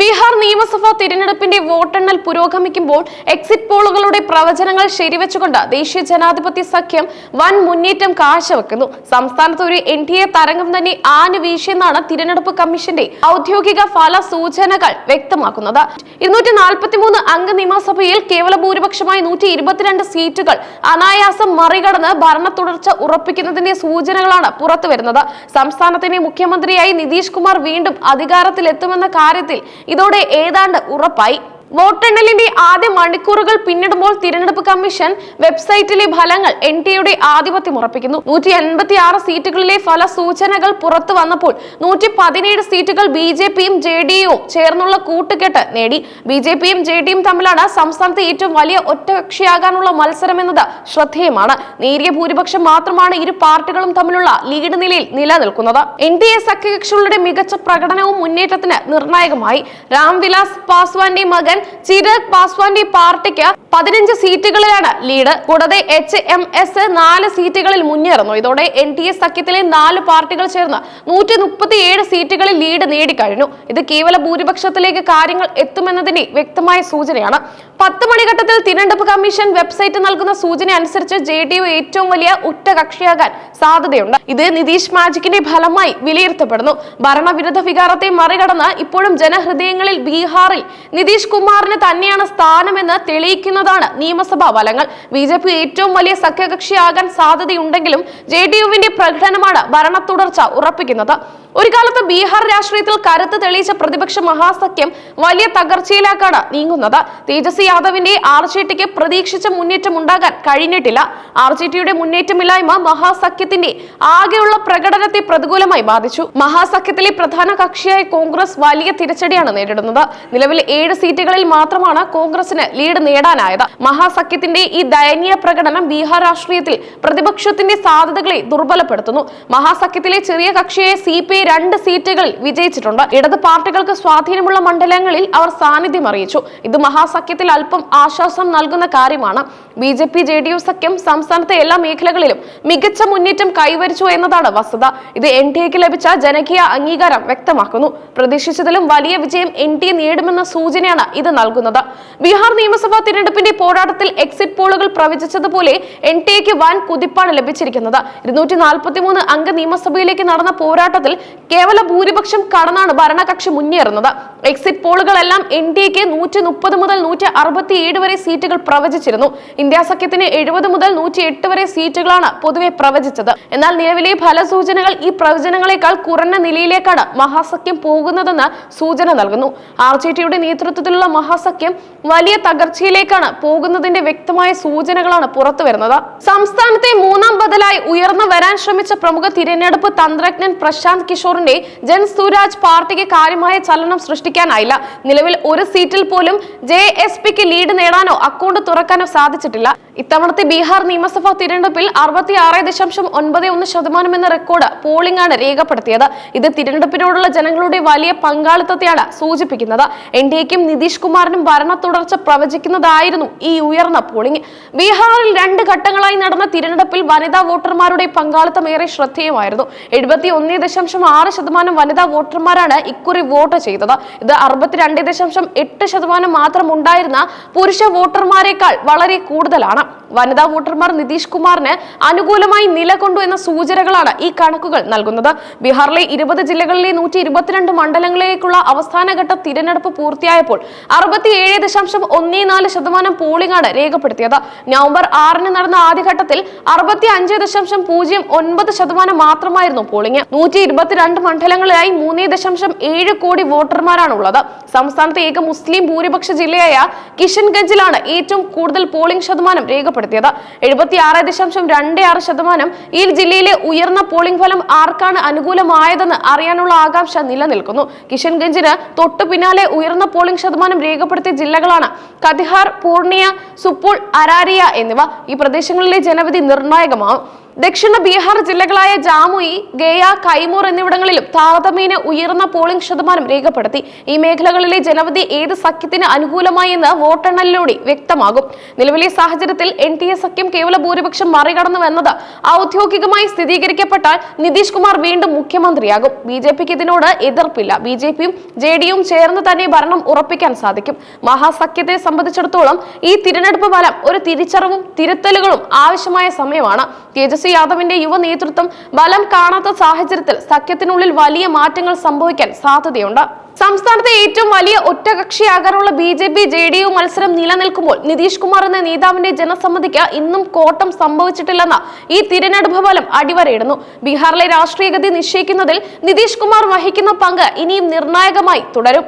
ബീഹാർ നിയമസഭാ തിരഞ്ഞെടുപ്പിന്റെ വോട്ടെണ്ണൽ പുരോഗമിക്കുമ്പോൾ എക്സിറ്റ് പോളുകളുടെ പ്രവചനങ്ങൾ ശരിവെച്ചുകൊണ്ട് ദേശീയ ജനാധിപത്യ സഖ്യം വൻ മുന്നേറ്റം കാഴ്ചവെക്കുന്നു. സംസ്ഥാനത്ത് ഒരു എൻ ഡി എ തരംഗം തന്നെ ആഞ്ഞു വീശിയെന്നാണ് തിരഞ്ഞെടുപ്പ് കമ്മീഷന്റെ ഔദ്യോഗിക ഫല സൂചനകൾ വ്യക്തമാക്കുന്നത്. ഇരുന്നൂറ്റി നാൽപ്പത്തിമൂന്ന് അംഗ നിയമസഭയിൽ കേവല ഭൂരിപക്ഷമായി നൂറ്റി ഇരുപത്തിരണ്ട് സീറ്റുകൾ അനായാസം മറികടന്ന് ഭരണ തുടർച്ച ഉറപ്പിക്കുന്നതിന്റെ സൂചനകളാണ് പുറത്തുവരുന്നത്. സംസ്ഥാനത്തിന്റെ മുഖ്യമന്ത്രിയായി നിതീഷ് കുമാർ വീണ്ടും അധികാരത്തിലെത്തുമെന്ന കാര്യത്തിൽ ഇതോടെ ഏതാണ്ട് ഉറപ്പായി വോട്ടെണ്ണലിന്റെ ആദ്യ മണിക്കൂറുകൾ പിന്നിടുമ്പോൾ തിരഞ്ഞെടുപ്പ് കമ്മീഷൻ വെബ്സൈറ്റിലെ ഫലങ്ങൾ എൻ ടി എയുടെ ആധിപത്യം ഉറപ്പിക്കുന്നു. നൂറ്റി എൺപത്തി ആറ് സീറ്റുകളിലെ ഫലസൂചനകൾ പുറത്തു വന്നപ്പോൾ നൂറ്റി പതിനേഴ് സീറ്റുകൾ ബി ജെ പിയും ജെ ഡി യുവും ചേർന്നുള്ള കൂട്ടുകെട്ട് നേടി. ബി ജെ പിയും ജെ ഡിയും തമ്മിലാണ് സംസ്ഥാനത്തെ ഏറ്റവും വലിയ ഒറ്റകക്ഷിയാകാനുള്ള മത്സരം എന്നത് ശ്രദ്ധേയമാണ്. നേരിയ ഭൂരിപക്ഷം മാത്രമാണ് ഇരു പാർട്ടികളും തമ്മിലുള്ള ലീഡ് നിലയിൽ നിലനിൽക്കുന്നത്. എൻ ഡി എ സഖ്യകക്ഷികളുടെ മികച്ച പ്രകടനവും മുന്നേറ്റത്തിന് നിർണായകമായി. രാംവിലാസ് പാസ്വാന്റെ മകൻ ചിരാഗ് പാസ്വാന്റെ പാർട്ടിക്ക് പതിനഞ്ച് സീറ്റുകളിലാണ് ലീഡ്. കൂടാതെ എച്ച് എം എസ് നാല് സീറ്റുകളിൽ മുന്നേറുന്നു. ഇതോടെ എൻ ഡി എ സഖ്യത്തിലെ നാല് പാർട്ടികൾ ചേർന്ന് നൂറ്റി മുപ്പത്തി ഏഴ് സീറ്റുകളിൽ ലീഡ് നേടിക്കഴിഞ്ഞു. ഇത് കേവല ഭൂരിപക്ഷത്തിലേക്ക് കാര്യങ്ങൾ എത്തുമെന്നതിന്റെ വ്യക്തമായ സൂചനയാണ്. പത്ത് മണിഘട്ടത്തിൽ തിരഞ്ഞെടുപ്പ് കമ്മീഷൻ വെബ്സൈറ്റ് നൽകുന്ന സൂചന അനുസരിച്ച് ജെ ഡി യു ഏറ്റവും വലിയ ഉറ്റ കക്ഷിയാകാൻ സാധ്യതയുണ്ട്. ഇത് നിതീഷ് മാജിക്കിന്റെ ഫലമായി വിലയിരുത്തപ്പെടുന്നു. ഭരണവിരുദ്ധ വികാരത്തെ മറികടന്ന് ഇപ്പോഴും ജനഹൃദയങ്ങളിൽ ബീഹാറിൽ നിതീഷ് കുമാറിന് തന്നെയാണ് സ്ഥാനമെന്ന് തെളിയിക്കുന്നതാണ് നിയമസഭാ ഫലങ്ങൾ. ബി ജെ പി ഏറ്റവും വലിയ സഖ്യകക്ഷിയാകാൻ സാധ്യതയുണ്ടെങ്കിലും ജെ ഡി യുവിന്റെ പ്രകടനമാണ് ഭരണ തുടർച്ച ഉറപ്പിക്കുന്നത്. ഒരു കാലത്ത് ബീഹാർ രാഷ്ട്രീയത്തിൽ കരുത്ത് തെളിയിച്ച പ്രതിപക്ഷ മഹാസഖ്യം വലിയ തകർച്ചയിലേക്കാണ് നീങ്ങുന്നത്. തേജസ്വി യാദവിന്റെ ആർ ജെ ടിക്ക് പ്രതീക്ഷിച്ച മുന്നേറ്റം ഉണ്ടാകാൻ കഴിഞ്ഞിട്ടില്ല. ആർ ജെ ടിയുടെ മുന്നേറ്റമില്ലായ്മ മഹാസഖ്യത്തിന്റെ ആകെയുള്ള പ്രകടനത്തെ പ്രതികൂലമായി ബാധിച്ചു. മഹാസഖ്യത്തിലെ പ്രധാന കക്ഷിയായ കോൺഗ്രസ് വലിയ തിരിച്ചടിയാണ് നേരിടുന്നത്. നിലവിൽ ഏഴ് സീറ്റുകളിൽ മാത്രമാണ് കോൺഗ്രസിന് ലീഡ് നേടാനായത്. മഹാസഖ്യത്തിന്റെ ഈ ദയനീയ പ്രകടനം ബീഹാർ രാഷ്ട്രീയത്തിൽ പ്രതിപക്ഷത്തിന്റെ സാധ്യതകളെ ദുർബലപ്പെടുത്തുന്നു. മഹാസഖ്യത്തിലെ ചെറിയ കക്ഷിയായ സി പി രണ്ട് സീറ്റുകളിൽ വിജയിച്ചിട്ടുണ്ട്. ഇടത് പാർട്ടികൾക്ക് സ്വാധീനമുള്ള മണ്ഡലങ്ങളിൽ അവർ സാന്നിധ്യം അറിയിച്ചു. ഇത് മഹാസഖ്യത്തിൽ അല്പം ആശ്വാസം നൽകുന്ന കാര്യമാണ്. B J P J D U സഖ്യം സംസ്ഥാനത്തെ എല്ലാ മേഖലകളിലും മികച്ച മുന്നേറ്റം കൈവരിച്ചു എന്നതാണ് വസ്തുത. ഇത് എൻ ഡി എക്ക് ലഭിച്ച ജനകീയ അംഗീകാരം വ്യക്തമാക്കുന്നു. പ്രതീക്ഷിച്ചതിലും വലിയ വിജയം എൻ ഡി എ നേടുമെന്ന സൂചനയാണ് ഇത് നൽകുന്നത്. ബീഹാർ നിയമസഭാ തിരഞ്ഞെടുപ്പിന്റെ പോരാട്ടത്തിൽ എക്സിറ്റ് പോളുകൾ പ്രവചിച്ചതുപോലെ എൻ ടി എക്ക് വൻ കുതിപ്പാണ് ലഭിച്ചിരിക്കുന്നത്. ഇരുന്നൂറ്റി നാൽപ്പത്തി മൂന്ന് അംഗ നിയമസഭയിലേക്ക് നടന്ന പോരാട്ടത്തിൽ കേവല ഭൂരിപക്ഷം കടന്നാണ് ഭരണകക്ഷി മുന്നേറുന്നത്. എക്സിറ്റ് പോളുകളെല്ലാം എൻ ഡി എക്ക് നൂറ്റി മുപ്പത് മുതൽ നൂറ്റി അറുപത്തി ഏഴ് വരെ സീറ്റുകൾ പ്രവചിച്ചിരുന്നു. ഇന്ത്യ സഖ്യത്തിന് എഴുപത് മുതൽ നൂറ്റി എട്ട് വരെ സീറ്റുകളാണ് പൊതുവെ പ്രവചിച്ചത്. എന്നാൽ നിലവിലെ ഫലസൂചനകൾ ഈ പ്രവചനങ്ങളെക്കാൾ കുറഞ്ഞ നിലയിലേക്കാണ് മഹാസഖ്യം പോകുന്നതെന്ന് സൂചന നൽകുന്നു. ആർ ജെ ടിയുടെ നേതൃത്വത്തിലുള്ള മഹാസഖ്യം വലിയ തകർച്ചയിലേക്കാണ് പോകുന്നതിന്റെ വ്യക്തമായ സൂചനകളാണ് പുറത്തുവരുന്നത്. സംസ്ഥാനത്തെ മൂന്നാം ഉയർന്നു വരാൻ ശ്രമിച്ച പ്രമുഖ തിരഞ്ഞെടുപ്പ് തന്ത്രജ്ഞൻ പ്രശാന്ത് കിഷോറിന്റെ ജൻ പാർട്ടിക്ക് കാര്യമായ ചലനം സൃഷ്ടിക്കാനായില്ല. നിലവിൽ ഒരു സീറ്റിൽ പോലും ജെ എസ് പിക്ക് ലീഡ് നേടാനോ അക്കൗണ്ട് തുറക്കാനോ സാധിച്ചിട്ടില്ല. ഇത്തവണത്തെ ബീഹാർ നിയമസഭാ തിരഞ്ഞെടുപ്പിൽ അറുപത്തി ആറ് ദശാംശം ഒൻപത് ഒന്ന് ശതമാനം എന്ന റെക്കോർഡ് പോളിംഗ് ആണ് രേഖപ്പെടുത്തിയത്. ഇത് തിരഞ്ഞെടുപ്പിനോടുള്ള ജനങ്ങളുടെ വലിയ പങ്കാളിത്തത്തെയാണ് സൂചിപ്പിക്കുന്നത്. എൻ ഡി എക്കും നിതീഷ് കുമാറിനും ഭരണ തുടർച്ച പ്രവചിക്കുന്നതായിരുന്നു ഈ ഉയർന്ന പോളിംഗ്. ബീഹാറിൽ രണ്ട് ഘട്ടങ്ങളായി നടന്ന തിരഞ്ഞെടുപ്പിൽ വനിതാ വോട്ടർമാരുടെ പങ്കാളിത്തം ഏറെ ശ്രദ്ധേയമായിരുന്നു. എഴുപത്തി ഒന്ന് ദശാംശം ആറ് ശതമാനം വനിതാ വോട്ടർമാരാണ് ഇക്കുറി വോട്ട് ചെയ്തത്. ഇത് അറുപത്തിരണ്ട് ദശാംശം എട്ട് ശതമാനം മാത്രം ഉണ്ടായിരുന്ന പുരുഷ വോട്ടർമാരെക്കാൾ വളരെ കൂടുതലാണ്. വനിതാ വോട്ടർമാർ നിതീഷ് കുമാറിന് അനുകൂലമായി നിലകൊണ്ടു എന്ന സൂചനകളാണ് ഈ കണക്കുകൾ നൽകുന്നത്. ബീഹാറിലെ ഇരുപത് ജില്ലകളിലെ നൂറ്റി ഇരുപത്തിരണ്ട് മണ്ഡലങ്ങളിലേക്കുള്ള അവസാനഘട്ട തിരഞ്ഞെടുപ്പ് പൂർത്തിയായപ്പോൾ അറുപത്തിയേഴ് ദശാംശം ഒന്നേ നാല് ശതമാനം പോളിംഗ് ആണ് രേഖപ്പെടുത്തിയത്. നവംബർ ആറിന് നടന്ന ആദ്യഘട്ടത്തിൽ അറുപത്തി അഞ്ച് ദശാംശം പൂജ്യം ഒൻപത് ശതമാനം മാത്രമായിരുന്നു പോളിംഗ്. നൂറ്റി ഇരുപത്തിരണ്ട് മണ്ഡലങ്ങളിലായി മൂന്നേ ദശാംശം ഏഴ് കോടി വോട്ടർമാരാണ് ഉള്ളത് സംസ്ഥാനത്തെ ഏക മുസ്ലിം ഭൂരിപക്ഷ ജില്ലയായ കിഷൻഗഞ്ചിലാണ് ഏറ്റവും കൂടുതൽ പോളിംഗ് ശതമാനം രേഖപ്പെടുത്തിയത്. എഴുപത്തി ആറ് ദശാംശം രണ്ട് ആറ് ശതമാനം ഈ ജില്ലയിലെ ഉയർന്ന പോളിംഗ് ഫലം ആർക്കാണ് അനുകൂലമായതെന്ന് അറിയാനുള്ള ആകാംക്ഷ നിലനിൽക്കുന്നു. കിഷൻഗഞ്ചിന് തൊട്ടു പിന്നാലെ ഉയർന്ന പോളിംഗ് ശതമാനം രേഖപ്പെടുത്തിയ ജില്ലകളാണ് കതിഹാർ പൂർണിയ സുപ്പോൾ അരാരിയ എന്നിവ. ഈ പ്രദേശങ്ങളിലെ ജനവിധി നിർണായകമാവും ദക്ഷിണ ബീഹാർ ജില്ലകളായ ജാമുയി ഗയ കൈമൂർ എന്നിവിടങ്ങളിലും താരതമ്യേന ഉയർന്ന പോളിംഗ് ശതമാനം രേഖപ്പെടുത്തി. ഈ മേഖലകളിലെ ജനവധി ഏത് സഖ്യത്തിന് അനുകൂലമായി എന്ന് വോട്ടെണ്ണലിലൂടെ വ്യക്തമാകും. നിലവിലെ സാഹചര്യത്തിൽ എൻ ടി എ സഖ്യം കേവല ഭൂരിപക്ഷം മറികടന്നുവെന്നത് ഔദ്യോഗികമായി സ്ഥിരീകരിക്കപ്പെട്ടാൽ നിതീഷ് കുമാർ വീണ്ടും മുഖ്യമന്ത്രിയാകും. ബി ജെ പിക്ക് ഇതിനോട് എതിർപ്പില്ല. ബി ജെ പിയും ജെ ഡിയും ചേർന്ന് തന്നെ ഭരണം ഉറപ്പിക്കാൻ സാധിക്കും. മഹാസഖ്യത്തെ സംബന്ധിച്ചിടത്തോളം ഈ തിരഞ്ഞെടുപ്പ് ഫലം ഒരു തിരിച്ചറിവും തിരുത്തലുകളും ആവശ്യമായ സമയമാണ്. തേജസ്വി യാദവിന്റെ യുവ നേതൃത്വം ബലം കാണാത്ത സാഹചര്യത്തിൽ സഖ്യത്തിനുള്ളിൽ വലിയ മാറ്റങ്ങൾ സംഭവിക്കാൻ സാധ്യതയുണ്ട്. സംസ്ഥാനത്തെ ഏറ്റവും വലിയ ഒറ്റകക്ഷിയാകാനുള്ള B J P J D U മത്സരം നിലനിൽക്കുമ്പോൾ നിതീഷ് കുമാർ എന്ന നേതാവിന്റെ ജനസമ്മതിക്ക് ഇന്നും കോട്ടം സംഭവിച്ചിട്ടില്ലെന്ന ഈ തിരഞ്ഞെടുപ്പ് ഫലം അടിവരയിടുന്നു. ബീഹാറിലെ രാഷ്ട്രീയഗതി നിശ്ചയിക്കുന്നതിൽ നിതീഷ് കുമാർ വഹിക്കുന്ന പങ്ക് ഇനിയും നിർണായകമായി തുടരും.